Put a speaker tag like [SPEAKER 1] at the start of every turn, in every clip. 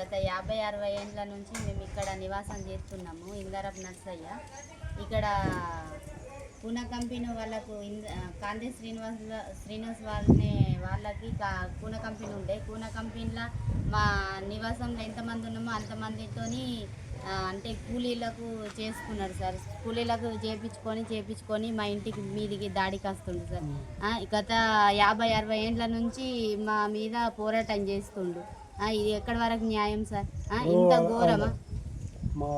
[SPEAKER 1] గత యాభై అరవై ఏండ్ల నుంచి మేము ఇక్కడ నివాసం చేస్తున్నాము ఇందారపు నర్సయ్య. ఇక్కడ పూనా కంపెనీ వాళ్ళకు ఇంద కాంతి శ్రీనివాస్ శ్రీనివాస్ వాళ్ళని వాళ్ళకి కా- పూనా కంపెనీ ఉండే. పూనా కంపెనీలో మా నివాసంలో ఎంతమంది ఉన్నామో అంతమందితోని అంటే కూలీలకు చేసుకున్నారు సార్. కూలీలకు చేపించుకొని చేపించుకొని మా ఇంటికి మీదికి దాడికి వస్తుండు సార్. గత యాభై అరవై ఏండ్ల నుంచి మా మీద పోరాటం చేస్తుండు. ఇది ఎక్కడి వరకు న్యాయం సార్? ఆ, ఇంత ఘోరమా?
[SPEAKER 2] మా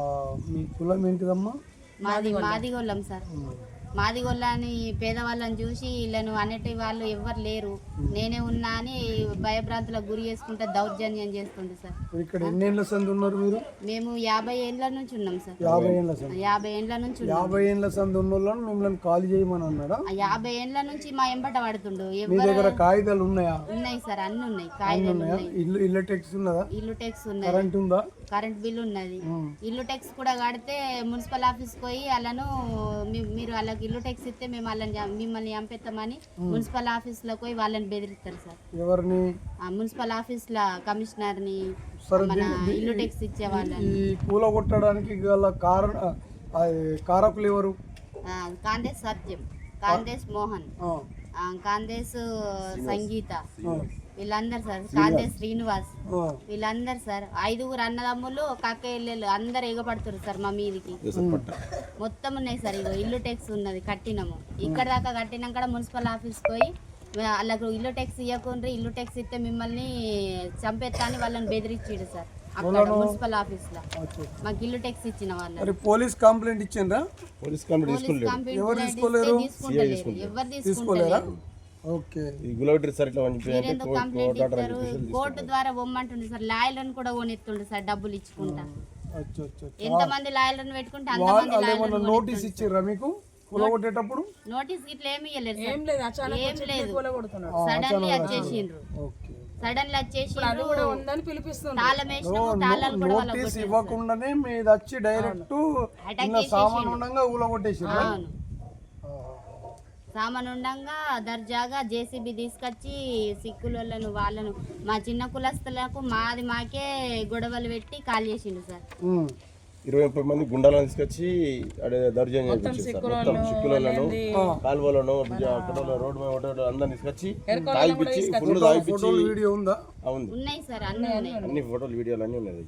[SPEAKER 2] మీ కులం ఏంటిదమ్మా?
[SPEAKER 1] మాది మాదిగొల్లం. సార్. మాదిగొల్లని పేదవాళ్ళని చూసి వీళ్ళను అనేటి వాళ్ళు ఎవ్వరు లేరు. నేనే ఉన్నా అని భయభ్రాంతులకు గురి చేసుకుంటే దౌర్జన్యం చేస్తుండే సార్.
[SPEAKER 2] ఇక్కడ ఎన్ని ఏళ్ళ సంది ఉన్నారు మీరు?
[SPEAKER 1] మేము యాభై ఏండ్ల నుంచి ఉన్నాం సార్.
[SPEAKER 2] యాభై ఏళ్ళ సంది.
[SPEAKER 1] యాభై ఏండ్ల నుంచి ఉన్నాం.
[SPEAKER 2] యాభై ఏళ్ళ సంది ఉన్న వాళ్ళని మిమ్మల్ని ఖాళీ చేయమని అన్నాడా?
[SPEAKER 1] ఆ యాభై ఏండ్ల నుంచి మా ఎంబట పడుతుండు.
[SPEAKER 2] మీ
[SPEAKER 1] ఎవరు
[SPEAKER 2] దగ్గర కాగితాలు ఉన్నాయా?
[SPEAKER 1] ఉన్నాయి సార్ అన్ని ఉన్నాయి. కాగితాలు
[SPEAKER 2] ఉన్నాయా?
[SPEAKER 1] ఉన్నాయి.
[SPEAKER 2] ఇల్లు ఇల్లు టెక్స్ ఉన్నదా?
[SPEAKER 1] ఇల్లు ట్యాక్స్ ఉన్నది.
[SPEAKER 2] కరెంట్ ఉందా?
[SPEAKER 1] కరెంట్ బిల్ ఉన్నది.
[SPEAKER 2] ఉమ్.
[SPEAKER 1] ఇల్లు ట్యాక్స్ కూడా కడితే మున్సిపల్ ఆఫీస్కి పోయి వాళ్ళను మీ- మీరు వాళ్ళకి ఇల్లు ట్యాక్స్ ఇస్తే మేము వాళ్ళని చం- మిమ్మల్ని చంపేస్తామని మున్సిపల్ ఆఫీస్లోకి పోయి వాళ్ళని బెదిరిస్తారు సార్.
[SPEAKER 2] ఎవరిని?
[SPEAKER 1] ఆ మున్సిపల్ ఆఫీస్లో కమిషనర్ని
[SPEAKER 2] సరే
[SPEAKER 1] మన ఇల్లు ట్యాక్స్ ఇచ్చే వాళ్ళని.
[SPEAKER 2] ఈ కూల కొట్టడానికి గల కారణ ఆ, కారకులు ఎవరు?
[SPEAKER 1] ఆ, కాందేశ్ సత్యం. కాందేశ్ మోహన్.
[SPEAKER 2] ఆ,
[SPEAKER 1] ఆ, కాందేశ్ సంగీత.
[SPEAKER 2] ఆ,
[SPEAKER 1] వీళ్ళందరు సార్ కాందేశ్ శ్రీనివాస్. వీళ్ళందరు సార్ ఐదుగురు అన్నదమ్ములు ఒక అక్క ఇల్లు అందరు ఎగపడుతున్నారు సార్ మా మీదికి. మొత్తం ఉన్నాయి సార్ ఇగో ఇల్లు ట్యాక్స్ ఉన్నది కట్టినాము. ఇక్కడ దాకా కట్టినాక కూడా మున్సిపల్ ఆఫీస్కి పోయి వాళ్ళకు ఇల్లు ట్యాక్స్ ఇవ్వకుండా ఇల్లు ట్యాక్స్ ఇస్తే మిమ్మల్ని చంపేస్తా అని వాళ్ళని బెదిరించాడు సార్ అక్కడ మున్సిపల్ ఆఫీస్లో.
[SPEAKER 2] అచ్చా.
[SPEAKER 1] మాకు ఇల్లు ట్యాక్స్ ఇచ్చిన వాళ్ళు
[SPEAKER 2] మరి పోలీస్ కంప్లైంట్ ఇచ్చిండ్రా?
[SPEAKER 3] పోలీస్ కంప్లైంట్
[SPEAKER 2] ఎవరు తీసుకోలేరు?
[SPEAKER 1] ఎవరు
[SPEAKER 2] తీసుకోలేరా? ఓకే.
[SPEAKER 3] ఈ గులాబీ సార్ ఇట్లా
[SPEAKER 1] కోర్టు ద్వారా పొమ్మంటుండే సార్. లాయర్లను కూడా కొనిస్తుండే సార్ డబ్బులు ఇచ్చుకుంటా.
[SPEAKER 2] అచ్చా అచ్చా అచ్చా.
[SPEAKER 1] ఎంతమంది లాయర్లను పెట్టుకుంటే
[SPEAKER 2] ఏమన్నా
[SPEAKER 1] లాయర్లను
[SPEAKER 2] నోటీస్ ఇచ్చిర్రా మీకు? కూలగొట్టేటప్పుడు
[SPEAKER 1] నోటీస్ ఇట్లా ఏమి ఇవ్వలేదు
[SPEAKER 4] ఏం లేదు. అచానక్
[SPEAKER 1] ఏం లేదు. సడన్లీ వచ్చేసిండ్రు
[SPEAKER 2] ఓకే.
[SPEAKER 1] సడన్లీ వచ్చేసిండ్రు
[SPEAKER 4] కూడా ఉందని పిలిపిస్తుంది
[SPEAKER 1] తాళం వేసినాము తాళాలు కూడా వాళ్ళకి
[SPEAKER 2] నోటీస్ ఇవ్వకుండానే మీది వచ్చి డైరెక్ట్ సామాన్ ఉండగా ఊలగొట్టేసిండ్రా
[SPEAKER 1] అవును సామాన్ ఉండంగా దర్జాగా జేసీబీ తీసుకొచ్చి సిక్కులను వాళ్ళను మా చిన్న కులస్తులకు మాది మాకే గొడవలు పెట్టి కాల్ చేసిండు సార్.
[SPEAKER 3] ఇరవై ముప్పై మంది గుండాలను తీసుకొచ్చి సార్. మొత్తం చిక్కులను కాలువలను రోడ్డు మీద అందరిని తీసుకొచ్చి తాగిపించి ఫుల్ తాగిపించి
[SPEAKER 2] వీడియో ఉందా?
[SPEAKER 3] ఉంది.
[SPEAKER 1] ఉన్నాయి సార్ అన్నీ
[SPEAKER 3] ఫోటోలు వీడియోలు అన్నీ ఉన్నాయి.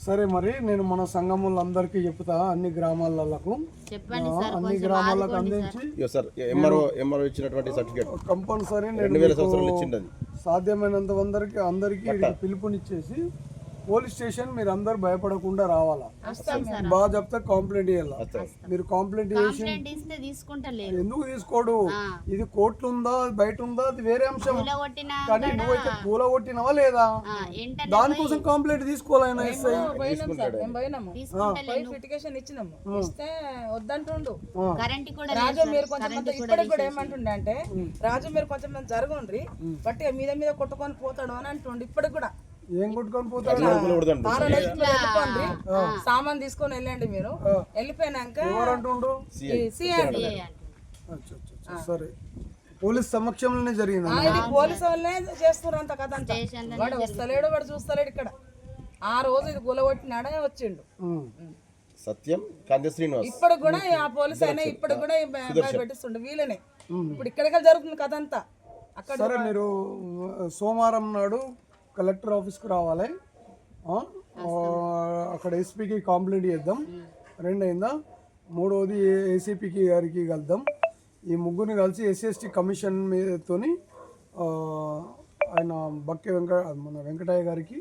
[SPEAKER 2] సరే మరి నేను మన సంఘములు అందరికీ చెప్తా అన్ని గ్రామాలకు అన్ని
[SPEAKER 1] కొంచెం
[SPEAKER 2] గ్రామాలకు అందించి
[SPEAKER 3] ఇచ్చినటువంటి సర్టిఫికేట్
[SPEAKER 2] కంపల్సరీ నేను సాధ్యమైనంత అందరికి అందరికీ పిలుపునిచ్చేసి పోలీస్ స్టేషన్ మీరు అందరు భయపడకుండా రావాలా? బాగా చెప్తే కంప్లైంట్ చేయాలి మీరు కంప్లైంట్ చేసి ఎందుకు తీసుకోడు. ఇది కోర్టులు ఉందా బయట ఉందా అది వేరే అంశం. కానీ నువ్వైతే పూల కొట్టినవా లేదా? దానికోసం కంప్లైంట్ తీసుకోవాలన్నా ఎస్ఐ
[SPEAKER 4] వద్దంటుండు.
[SPEAKER 1] కరెంట్
[SPEAKER 4] రాజు మీరు. కొంచెం
[SPEAKER 1] కరెంట్ కూడా
[SPEAKER 4] ఇప్పటికి కూడా ఏమంటుండే అంటే రాజు మీరు కొంచెం మంది జరగండ్రి బట్ మీద మీద కొట్టుకొని పోతాడు అని అంటుండు ఇప్పటికి కూడా.
[SPEAKER 2] ఏం కొట్టుకొని పోతాడు?
[SPEAKER 4] సామాన్ తీసుకొని వెళ్ళండి మీరు. వెళ్ళిపోయినాక.
[SPEAKER 2] సరే. పోలీస్ సమక్షంలోనే జరిగింది
[SPEAKER 4] పోలీసు వాళ్ళే చేస్తున్నారు అంత. కథ వాడు వస్తలేడు వాడు చూస్తలేడు ఇక్కడ. ఆ రోజు ఇది గులగొట్టినాడే వచ్చిండు.
[SPEAKER 3] సత్యం? కాంతి శ్రీనివాస్.
[SPEAKER 4] ఇప్పుడు కూడా ఆ పోలీస్ అయినా ఇప్పుడు కూడా భయపెట్టిస్తుండు వీళ్ళనే. ఇప్పుడు ఇక్కడికి జరుగుతుంది కథ అంతా. అక్కడ
[SPEAKER 2] సరే మీరు సోమవారం నాడు కలెక్టర్ ఆఫీస్కి రావాలి. అక్కడ ఎస్పీకి కంప్లైంట్ చేద్దాం. రెండు అయిందా మూడవది ఏసీపీకి గారికి కలుద్దాం. ఈ ముగ్గురిని కలిసి ఎస్సీ కమిషన్ మీదతోని ఆయన బక్కే వెంక మన వెంకటయ్య గారికి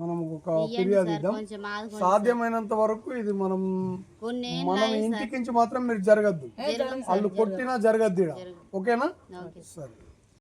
[SPEAKER 2] మనం ఒక ఫిర్యాదు ఇద్దాం సాధ్యమైనంత వరకు ఇది మనం మనం ఇంటికించి మాత్రం మీరు జరగద్దు. వాళ్ళు కొట్టినా జరగద్దు. ఓకేనా?
[SPEAKER 1] ఓకే.
[SPEAKER 2] సరే.